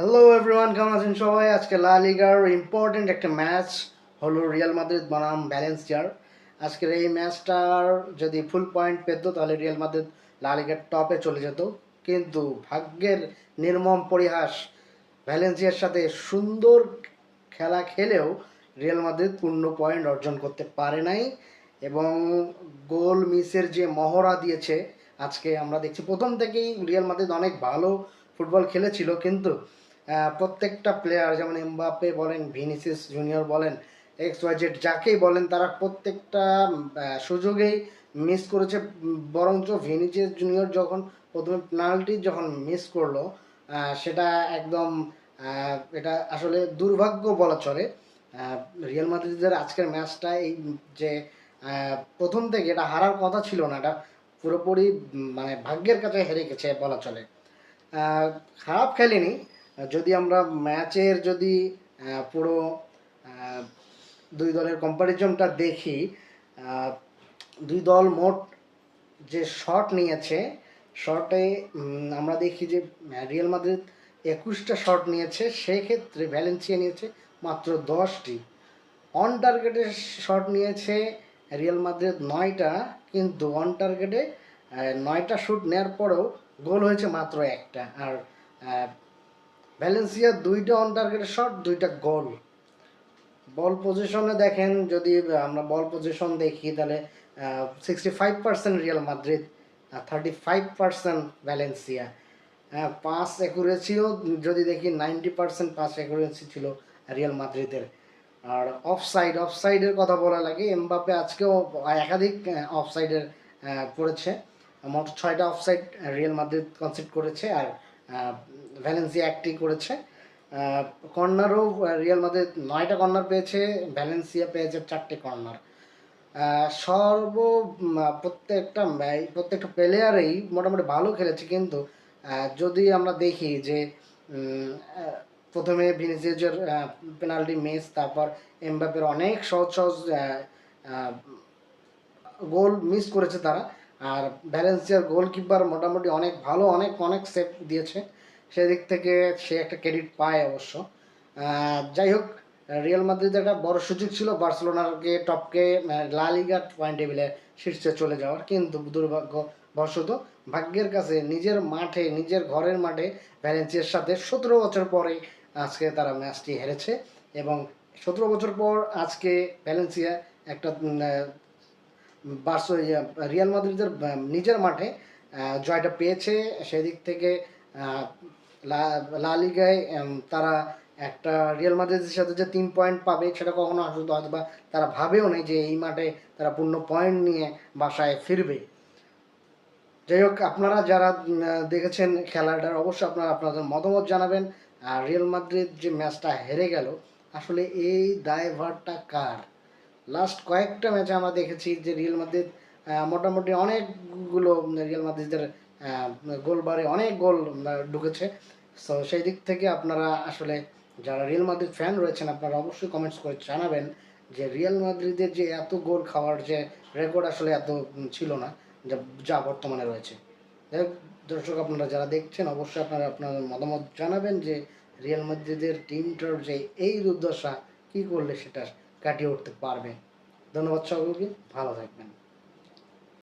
Hello everyone কেমন আছেন সবাই? আজকে লা লিগার ইম্পর্টেন্ট একটা ম্যাচ হলো রিয়াল মাদ্রিদ বনাম ভ্যালেন্সিয়ার আজকের এই ম্যাচটার যদি ফুল পয়েন্ট পেত, তাহলে রিয়াল মাদ্রিদ লা লিগার টপে চলে যেত। কিন্তু ভাগ্যের নির্মম পরিহাস ভ্যালেন্সিয়ার সাথে সুন্দর খেলা খেলেও রিয়াল মাদ্রিদ পূর্ণ পয়েন্ট অর্জন করতে পারে নাই এবং গোল মিসের যে মহড়া দিয়েছে, আজকে আমরা দেখছি প্রথম থেকেই রিয়াল মাদ্রিদ অনেক ভালো ফুটবল খেলেছিল, কিন্তু প্রত্যেকটা প্লেয়ার যেমন এমবাপে বলেন ভিনিসিস জুনিয়র বলেন এক্স ওয়াই জেড যাকেই বলেন, তারা প্রত্যেকটা সুযোগেই মিস করেছে। বরঞ্চ ভিনিসিস জুনিয়র যখন প্রথমে পেনাল্টি যখন মিস করল সেটা একদম এটা আসলে দুর্ভাগ্য বলা চলে। রিয়াল মাদ্রিদের আজকের ম্যাচটা এই, যে প্রথম থেকে এটা হারার কথা ছিল না, এটা পুরোপুরি মানে ভাগ্যের কাছে হেরে গেছে বলা চলে। খারাপ খেলেনি যদি আমরা ম্যাচের যদি পুরো দুই দলের কম্পারিজনটা দেখি দুই দল মোট যে শট নিয়েছে শটে আমরা দেখি যে রিয়াল মাদ্রিদ একুশটা শট নিয়েছে, সেক্ষেত্রে ভ্যালেন্সিয়া নিয়েছে মাত্র দশটি। অন টার্গেটে শট নিয়েছে রিয়াল মাদ্রিদ নয়টা, কিন্তু অন টার্গেটে নয়টা শুট নেওয়ার পরেও গোল হয়েছে মাত্র একটা। আর ভ্যালেন্সিয়া দুইটা অন টার্গেটের শট দুইটা গোল বল পজিশনে দেখেন, যদি আমরা বল পজিশন দেখি, তাহলে sixty five percent Real Madrid thirty five percent Valencia হ্যাঁ পাস অ্যাকুরেসিও যদি দেখি নাইনটি পার্সেন্ট পাস অ্যাকুরেসি ছিল রিয়াল মাদ্রিদের আর অফসাইড অফসাইডের কথা বলা লাগে এমবাপে আজকেও একাধিক অফসাইডের করেছে। মোট ছয়টা অফসাইড রিয়াল মাদ্রিদ কনসিড করেছে, আর ভ্যালেন্সিয়া একটি করেছে। কর্নারও রিয়াল মাদ্রিদ নয়টা কর্নার পেয়েছে ভ্যালেন্সিয়া পেয়েছে চারটে কর্নার। সর্ব প্রত্যেকটা প্রত্যেকটা প্লেয়ারেই মোটামুটি ভালো খেলেছে কিন্তু যদি আমরা দেখি যে প্রথমে ভিনিসিয়াসের পেনাল্টি মিস তারপর এমবাপের অনেক সহজ সহজ গোল মিস করেছে তারা। আর ভ্যালেন্সিয়ার গোলকিপার মোটামুটি অনেক ভালো, অনেক অনেক সেভ দিয়েছে। সেদিক থেকে সে একটা ক্রেডিট পায় অবশ্য। যাই হোক রিয়াল মাদ্রিদের একটা বড় সুযোগ ছিল বার্সেলোনাকে টপকে লা লিগা পয়েন্ট টেবিলে শীর্ষে চলে যাওয়ার। কিন্তু দুর্ভাগ্যবশত ভাগ্যের কাছে নিজের মাঠে নিজের ঘরের মাঠে ভ্যালেন্সিয়ার সাথে সতেরো বছর পরে আজকে তারা ম্যাচটি হেরেছে এবং সতেরো বছর পর আজকে ভ্যালেন্সিয়া একটা আহ, রিয়াল মাদ্রিদের নিজের মাঠে জয়টা পেয়েছে। সেদিক থেকে লা- লা লিগায় তারা একটা রিয়াল মাদ্রিদের সাথে যে তিন পয়েন্ট পাবে, সেটা কখনো আসলে হয়তো বা তারা ভাবেও নেই যে এই মাঠে তারা পূর্ণ পয়েন্ট নিয়ে বাসায় ফিরবে। যাই হোক, আপনারা যারা দেখেছেন খেলাটার অবশ্যই আপনারা আপনাদের মতামত জানাবেন। আর রিয়াল মাদ্রিদ যে ম্যাচটা হেরে গেল, আসলে এই দায়ভারটা কার? লাস্ট কয়েকটা ম্যাচে আমরা দেখেছি যে রিয়াল মাদ্রিদ মোটামুটি অনেকগুলো রিয়াল মাদ্রিদের গোল বারে অনেক গোল ঢুকেছে। সো সেই দিক থেকে আপনারা আসলে যারা রিয়াল মাদ্রিদ ফ্যান রয়েছেন, আপনারা অবশ্যই কমেন্টস করে জানাবেন যে রিয়াল মাদ্রিদের যে এত গোল খাওয়ার যে রেকর্ড আসলে এত ছিল না, যা বর্তমানে রয়েছে। দর্শক আপনারা যারা দেখছেন, অবশ্যই আপনারা আপনার মতামত জানাবেন যে রিয়াল মাদ্রিদের টিমটার যে এই দুর্দশা কী করলে সেটা কাটিয়ে উঠতে পারবে। ধন্যবাদ সকলকে, ভালো থাকবেন।